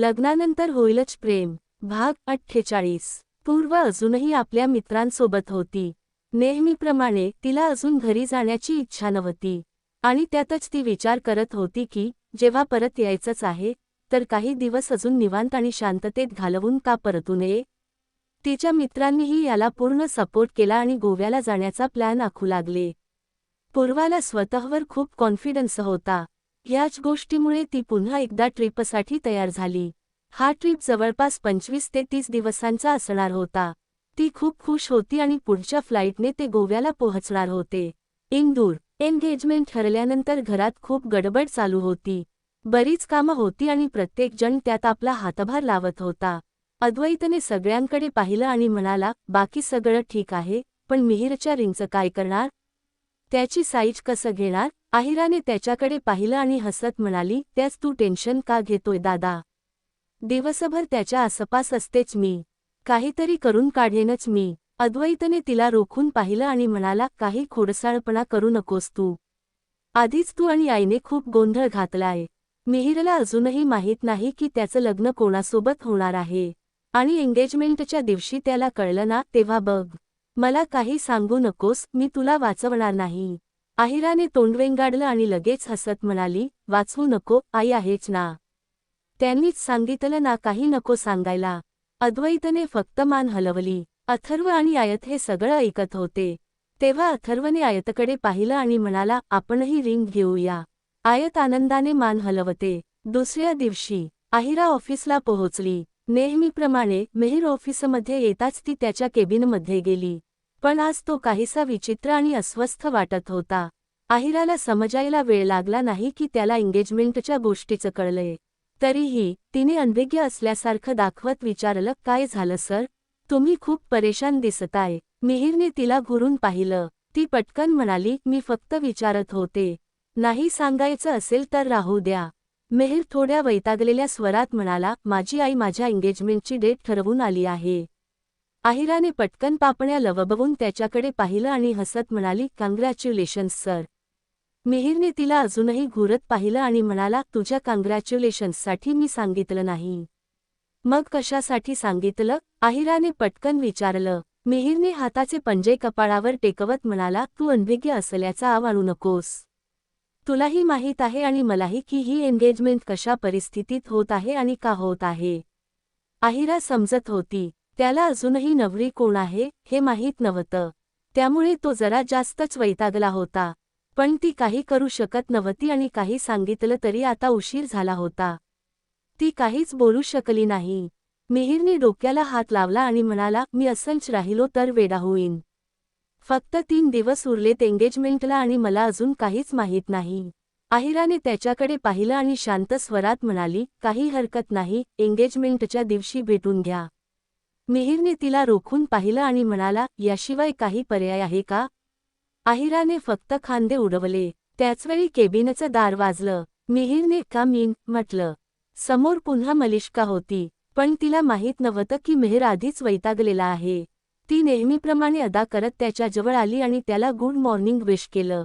लग्नानंतर होईलच प्रेम. भाग अठ्ठेचाळीस. पूर्व अजूनही आपल्या मित्रांसोबत होती. नेहमीप्रमाणे तिला अजून घरी जाण्याची इच्छा नव्हती. आणि त्यातच ती विचार करत होती की जेव्हा परत यायचंच आहे तर काही दिवस अजून निवांत आणि शांततेत घालवून का परतू नये? तिच्या मित्रांनीही याला पूर्ण सपोर्ट केला आणि गोव्याला जाण्याचा प्लॅन आखू लागले. पूर्वाला स्वतःवर खूप कॉन्फिडन्स होता. ह्याच गोष्टीमुळे ती पुन्हा एकदा ट्रिपसाठी तयार झाली. हा ट्रिप जवळपास पंचवीस ते तीस दिवसांचा असणार होता. ती खूप खुश होती आणि पुढच्या फ्लाईटने ते गोव्याला पोहोचणार होते. इंदूर एंगेजमेंट ठरल्यानंतर घरात खूप गडबड चालू होती. बरीच कामं होती आणि प्रत्येक जण त्यात आपला हातभार लावत होता. अद्वैतने सगळ्यांकडे पाहिलं आणि म्हणाला बाकी सगळं ठीक आहे पण मिहिरच्या रिंगचं काय करणार? त्याची साईज कसं घेणार? आहिराने त्याच्याकडे पाहिलं आणि हसत म्हणाली त्याच तू टेन्शन का घेतोय दादा? दिवसभर त्याच्या आसपास असतेच मी. काहीतरी करून काढेनच मी. अद्वैतने तिला रोखून पाहिलं आणि म्हणाला काही खोडसाळपणा करू नकोस तू. आधीच तू आणि आईने खूप गोंधळ घातलाय. मिहिरला अजूनही माहीत नाही की त्याचं लग्न कोणासोबत होणार आहे. आणि एंगेजमेंटच्या दिवशी त्याला कळलं ना तेव्हा बघ. मला काही सांगू नकोस मी तुला वाचवणार नाही. आहिराने तोंड वेंगाडलं आणि लगेच हसत म्हणाली वाचवू नको आई आहेच ना. त्यांनीच सांगितलं ना काही नको सांगायला. अद्वैतने फक्त मान हलवली. अथर्व आणि आयत हे सगळं ऐकत होते. तेव्हा अथर्वने आयतकडे पाहिलं आणि म्हणाला आपणही रिंग घेऊया. आयत आनंदाने मान हलवते. दुसऱ्या दिवशी आहिरा ऑफिसला पोहोचली. नेहमीप्रमाणे मेहर ऑफिसमध्ये येताच ती त्याच्या केबिनमध्ये गेली. पण आज तो काहीसा विचित्र आणि अस्वस्थ वाटत होता. आहिराला समजायला वेळ लागला नाही की त्याला एंगेजमेंटच्या गोष्टीचं कळलंय. तरीही तिने अनभिज्ञ असल्यासारखं दाखवत विचारलं काय झालं सर? तुम्ही खूप परेशान दिसताय. मिहिरने तिला घुरून पाहिलं. ती पटकन म्हणाली मी फक्त विचारत होते. नाही सांगायचं असेल तर राहू द्या. मेहर थोड्या वैतागलेल्या स्वरात म्हणाला माझी आई माझ्या एंगेजमेंटची डेट ठरवून आली आहे. आहिराने पटकन पापण्या लवबवून त्याच्याकडे पाहिलं आणि हसत म्हणाली कॉंग्रॅच्युलेशन्स सर मिहिरने तिला अजूनही घुरत पाहिलं आणि म्हणाला तुझ्या कॉंग्रॅच्युलेशन्ससाठी मी सांगितलं नाही. मग कशासाठी सांगितलं? आहिराने पटकन विचारलं. मिहिरने हाताचे पंजे कपाळावर टेकवत म्हणाला तू अनभिज्ञ असल्याचा आव आणू नकोस. तुलाही माहीत आहे आणि मलाही की ही एंगेजमेंट कशा परिस्थितीत होत आहे आणि का होत आहे. आहिरा समजत होती. त्याला अजूनही नवरी कोण आहे हे माहीत नव्हतं. त्यामुळे तो जरा जास्तच वैतागला होता. पण ती काही करू शकत नव्हती आणि काही सांगितलं तरी आता उशीर झाला होता. ती काहीच बोलू शकली नाही. मिहिरने डोक्याला हात लावला आणि म्हणाला मी असंच राहिलो तर वेडा होईन. फक्त तीन दिवस उरलेत एंगेजमेंटला आणि मला अजून काहीच माहीत नाही. आहिराने त्याच्याकडे पाहिलं आणि शांत स्वरात म्हणाली काही हरकत नाही एंगेजमेंटच्या दिवशी भेटून घ्या. मिहिरने तिला रोखून पाहिलं आणि म्हणाला याशिवाय काही पर्याय आहे का? आहिराने फक्त खांदे उडवले. त्याचवेळी केबिनचं दार वाजलं. मिहिरने का मीन? म्हटलं. समोर पुन्हा मलिष्का होती. पण तिला माहीत नव्हतं की मेहर आधीच वैतागलेला आहे. ती नेहमीप्रमाणे अदा करत त्याच्याजवळ आली आणि त्याला गुड मॉर्निंग विश केलं.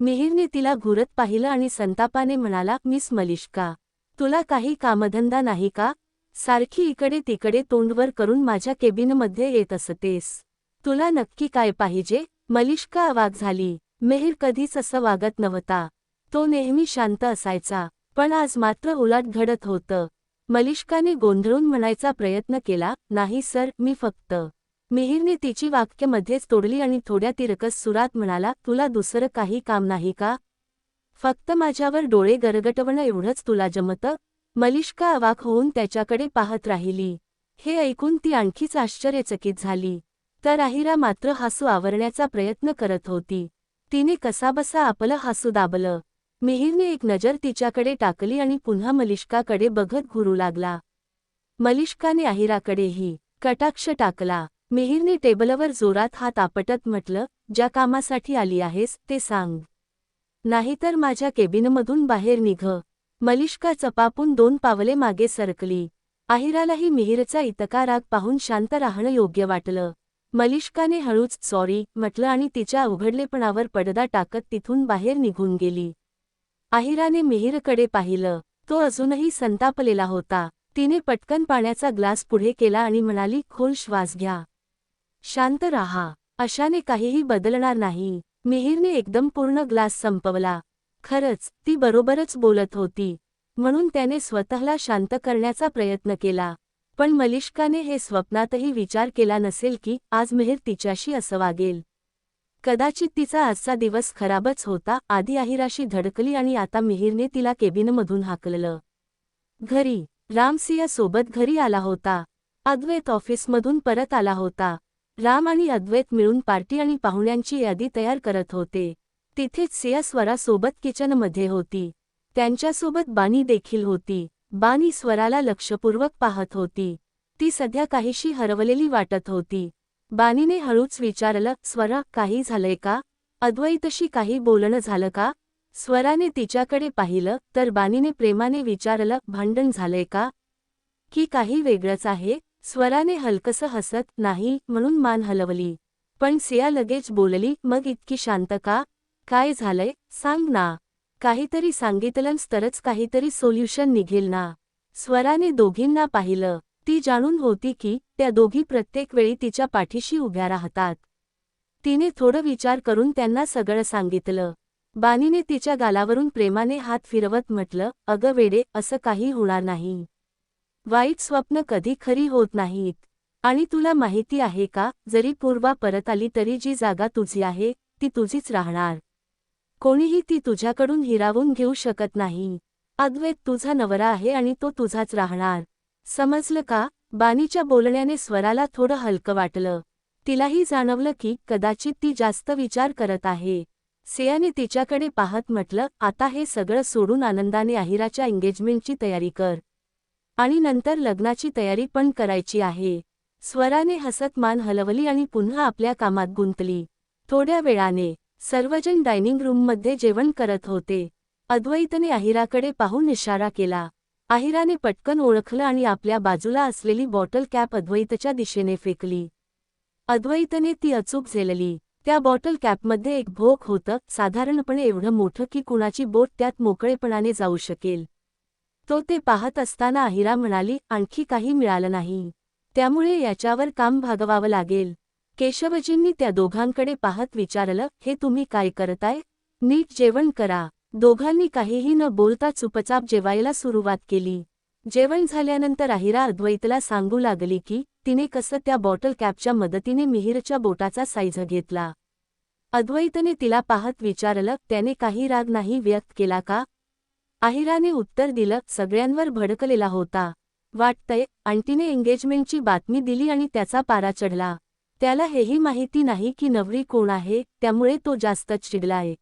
मिहिरने तिला घुरत पाहिलं आणि संतापाने म्हणाला मिस मलिष्का तुला काही कामधंदा नाही का? सारखी इकडे तिकडे तोंडवर करून माझ्या केबिनमध्ये येत असतेस. तुला नक्की काय पाहिजे? मलिष्का वाघ झाली? मेहर कधीच असं वागत नव्हता. तो नेहमी शांत असायचा पण आज मात्र उलाट घडत होतं. मलिष्काने गोंधळून म्हणायचा प्रयत्न केला नाही सर मी फक्त मिहिरने तिची वाक्य मध्येच तोडली आणि थोड्या तिरकस सुरात म्हणाला तुला दुसरं काही काम नाही का? फक्त माझ्यावर डोळे गरगटवणं एवढंच तुला जमतं? मलिष्का अवाक होऊन त्याच्याकडे पाहत राहिली. हे ऐकून ती आणखीच आश्चर्यचकित झाली. तर आहिरा मात्र हसू आवरण्याचा प्रयत्न करत होती. तिने कसाबसा आपलं हसू दाबलं. मिहिरने एक नजर तिच्याकडे टाकली आणि पुन्हा मलिष्काकडे बघत घुरू लागला. मलिष्काने आहिराकडेही कटाक्ष टाकला. मिहिरने टेबलवर जोरात हात आपटत म्हटलं ज्या कामासाठी आली आहेस ते सांग. नाहीतर माझ्या केबिनमधून बाहेर निघ. मलिष्का चपापून दोन पावले मागे सरकली. आहिरालाही मिहिरचा इतका राग पाहून शांत राहणं योग्य वाटलं. मलिष्काने हळूच सॉरी म्हटलं आणि तिच्या उघडलेपणावर पडदा टाकत तिथून बाहेर निघून गेली. आहिराने मिहिरकडे पाहिलं. तो अजूनही संतापलेला होता. तिने पटकन पाण्याचा ग्लास पुढे केला आणि म्हणाली खोल श्वास घ्या. शांत राहा. अशाने काहीही बदलणार नाही. मिहिरने एकदम पूर्ण ग्लास संपवला. खरंच ती बरोबरच बोलत होती. म्हणून त्याने स्वतःला शांत करण्याचा प्रयत्न केला. पण मलिष्काने हे स्वप्नातही विचार केला नसेल की आज मेहर तिच्याशी असं वागेल. कदाचित तिचा आजचा दिवस खराबच होता आधी आहिराशी धडकली आणि आता मिहीरने तिला केबिनमधून हाकललं. घरी रामसिया सोबत घरी आला होता. अद्वैत ऑफिसमधून परत आला होता. राम आणि अद्वैत मिळून पार्टी आणि पाहुण्यांची यादी तयार करत होते. तिथेच सिया स्वरासोबत किचनमध्ये होती. त्यांच्यासोबत बानी देखील होती. बानी स्वराला लक्षपूर्वक पाहत होती. ती सध्या काहीशी हरवलेली वाटत होती. बानीने हळूच विचारलं स्वरा काही झालंय का? अद्वैतशी काही बोलणं झालं का? स्वराने तिच्याकडे पाहिलं तर बानीने प्रेमाने विचारलं भांडण झालंय का? की काही वेगळंच आहे. स्वराने हलकसं हसत नाही म्हणून मान हलवली. पण सिया लगेच बोलली मग इतकी शांत का? काय झालंय? सांग ना. काहीतरी सांगितलंस तरच काहीतरी सोल्युशन निघेल ना. स्वराने दोघींना पाहिलं. ती जाणून होती की त्या दोघी प्रत्येक वेळी तिच्या पाठीशी उभ्या राहतात. तिने थोडं विचार करून त्यांना सगळं सांगितलं. बानीने तिच्या गालावरून प्रेमाने हात फिरवत म्हटलं अगं वेडे असं काही होणार नाही. वाईट स्वप्न कधी खरी होत नाहीत. आणि तुला माहिती आहे का जरी पूर्वा परत आली तरी जी जागा तुझी आहे ती तुझीच राहणार. कोणीही ती तुझ्याकडून हिरावून घेऊ शकत नाही. अद्वैत तुझा नवरा आहे आणि तो तुझाच राहणार. समजलं का? बानीच्या बोलण्याने स्वराला थोडं हलकं वाटलं. तिलाही जाणवलं की कदाचित ती जास्त विचार करत आहे. सेयाने तिच्याकडे पाहत म्हटलं आता हे सगळं सोडून आनंदाने आहिराच्या एंगेजमेंटची तयारी कर. आणि नंतर लग्नाची तयारी पण करायची आहे. स्वराने हसत मान हलवली आणि पुन्हा आपल्या कामात गुंतली. थोड्या वेळाने सर्वजण डायनिंग रूममध्ये जेवण करत होते. अद्वैतने आहिराकडे पाहून इशारा केला. आहिराने पटकन ओळखलं आणि आपल्या बाजूला असलेली बॉटल कॅप अद्वैतच्या दिशेने फेकली. अद्वैतने ती अचूक झेलली. त्या बॉटल कॅपमध्ये एक भोक होतं साधारणपणे एवढं मोठं की कुणाची बोट त्यात मोकळेपणाने जाऊ शकेल. तो ते पाहत असताना अहिरा म्हणाली आणखी काही मिळालं नाही. त्यामुळे याच्यावर काम भागवावं लागेल. केशवजींनी त्या दोघांकडे पाहत विचारलं हे तुम्ही काय करताय? नीट जेवण करा. दोघांनी काहीही न बोलता चुपचाप जेवायला सुरुवात केली. जेवण झाल्यानंतर अहिरा अद्वैतला सांगू लागली की तिने कसं त्या बॉटल कॅपच्या मदतीने मिहिरच्या बोटाचा साईज घेतला. अद्वैतने तिला पाहत विचारलं त्याने काही राग नाही व्यक्त केला का? आहिराने उत्तर दिलं सगळ्यांवर भडकलेला होता. वाटतंय आंटीने एंगेजमेंटची बातमी दिली आणि त्याचा पारा चढला. त्याला हेही माहिती नाही की नवरी कोण आहे त्यामुळे तो जास्तच चिडलाय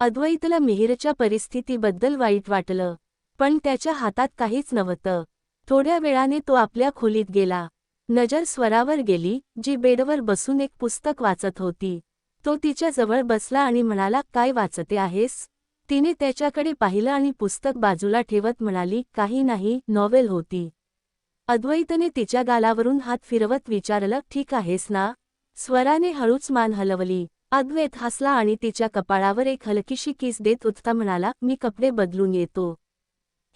अद्वैतला मिहिरच्या परिस्थितीबद्दल वाईट वाटलं पण त्याच्या हातात काहीच नव्हतं. थोड्या वेळाने तो आपल्या खोलीत गेला. नजर स्वरावर गेली जी बेडवर बसून एक पुस्तक वाचत होती. तो तिच्या जवळ बसला आणि म्हणाला काय वाचते आहेस? तिने त्याच्याकडे पाहिलं आणि पुस्तक बाजूला ठेवत म्हणाली काही नाही नॉवेल होती. अद्वैतने तिच्या गालावरून हात फिरवत विचारलं ठीक आहेस ना स्वराने हळूच मान हलवली. अद्वैत हसला आणि तिच्या कपाळावर एक हलकीशी किस देत उठता म्हणाला मी कपडे बदलून येतो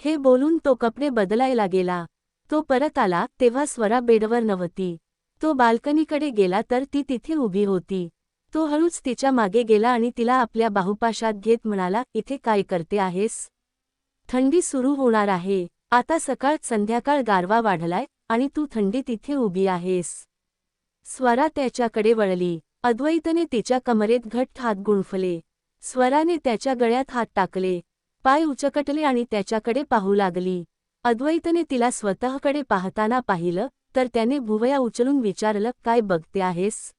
हे बोलून तो कपडे बदलायला गेला. तो परत आला तेव्हा स्वरा बेडवर नव्हती. तो बाल्कनीकडे गेला तर ती तिथे उभी होती. तो हळूच तिच्यामागे गेला आणि तिला आपल्या बाहुपाशात घेत म्हणाला इथे काय करते आहेस? थंडी सुरू होणार आहे. आता सकाळ संध्याकाळ गारवा वाढलाय आणि तू थंडीत इथे उभी आहेस. स्वरा त्याच्याकडे वळली. अद्वैतने तिच्या कमरेत घट्ट हात गुंफले. स्वराने त्याच्या गळ्यात हात टाकले. पाय उचकटले आणि त्याच्याकडे पाहू लागली. अद्वैतने तिला स्वतःकडे पाहताना पाहिलं तर त्याने भुवया उचलून विचारलं काय बघते आहेस?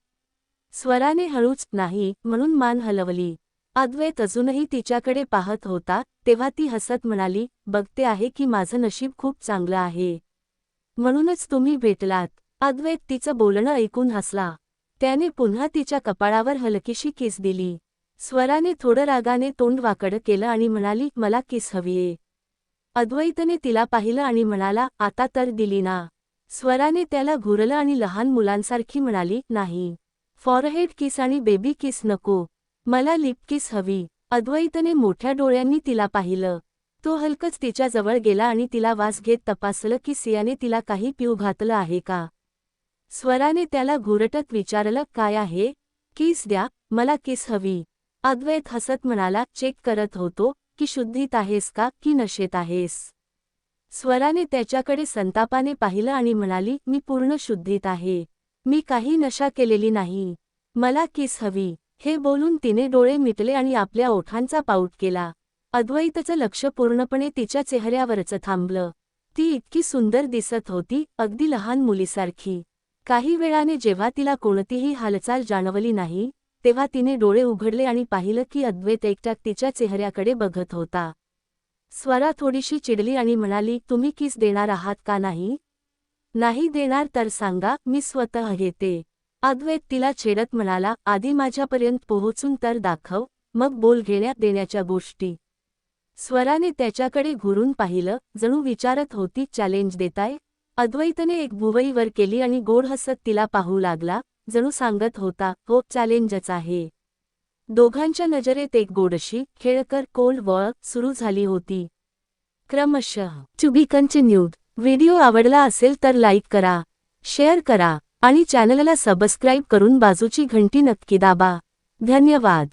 स्वराने हळूच नाही म्हणून मान हलवली. अद्वैत अजूनही तिच्याकडे पाहत होता तेव्हा ती हसत म्हणाली बघते आहे की माझं नशीब खूप चांगलं आहे. म्हणूनच तुम्ही भेटलात. अद्वैत तिचं बोलणं ऐकून हसला. त्याने पुन्हा तिच्या कपाळावर हलकीशी किस दिली. स्वराने थोडं रागाने तोंड वाकड केलं आणि म्हणाली मला किस हवीये. अद्वैतने तिला पाहिलं आणि म्हणाला आता तर दिली ना. स्वराने त्याला घुरलं आणि लहान मुलांसारखी म्हणाली नाही. फॉरहेड किस आणि बेबी किस नको. मला लिप किस हवी. अद्वैतने मोठ्या डोळ्यांनी तिला पाहिलं. तो हलकच तिच्याजवळ गेला आणि तिला वास घेत तपासलं की सियाने तिला काही पिऊ घातलं आहे का? स्वराने त्याला घुरटत विचारलं काय आहे? किस द्या. मला किस हवी. अद्वैत हसत म्हणाला चेक करत होतो. की शुद्धीत आहेस का? की नशेत आहेस? स्वराने त्याच्याकडे संतापाने पाहिलं आणि म्हणाली मी पूर्ण शुद्धीत आहे. मी काही नशा केलेली नाही. मला किस हवी. हे बोलून तिने डोळे मिटले आणि आपल्या ओठांचा पाऊट केला. अद्वैतचं लक्ष पूर्णपणे तिच्या चेहऱ्यावरचं थांबलं. ती इतकी सुंदर दिसत होती अगदी लहान मुलीसारखी. काही वेळाने जेव्हा तिला कोणतीही हालचाल जाणवली नाही तेव्हा तिने डोळे उघडले आणि पाहिलं की अद्वैत एकट्यात तिच्या चेहऱ्याकडे बघत होता. स्वरा थोडीशी चिडली आणि म्हणाली तुम्ही किस देणार आहात का नाही? नाही देणार तर सांगा मी स्वतः घेते. अद्वैत तिला छेडत म्हणाला आधी माझ्यापर्यंत पोहोचून तर दाखव मग बोल घेण्यात देण्याच्या गोष्टी स्वराने त्याच्याकडे घुरून पाहिलं जणू विचारत होती चॅलेंज देताय अद्वैतने एक भुवईवर केली आणि गोड हसत तिला पाहू लागला जणू सांगत होता हो चॅलेंजच आहे दोघांच्या नजरेत एक गोडशी खेळकर कोल्ड वॉर सुरू झाली होती. क्रमशः टू बी कंटिन्यूड व्हिडिओ आवडला असेल तर लाईक करा शेअर करा. आणि चॅनलला सबस्क्राईब करून बाजूची घंटी नक्की दाबा. धन्यवाद.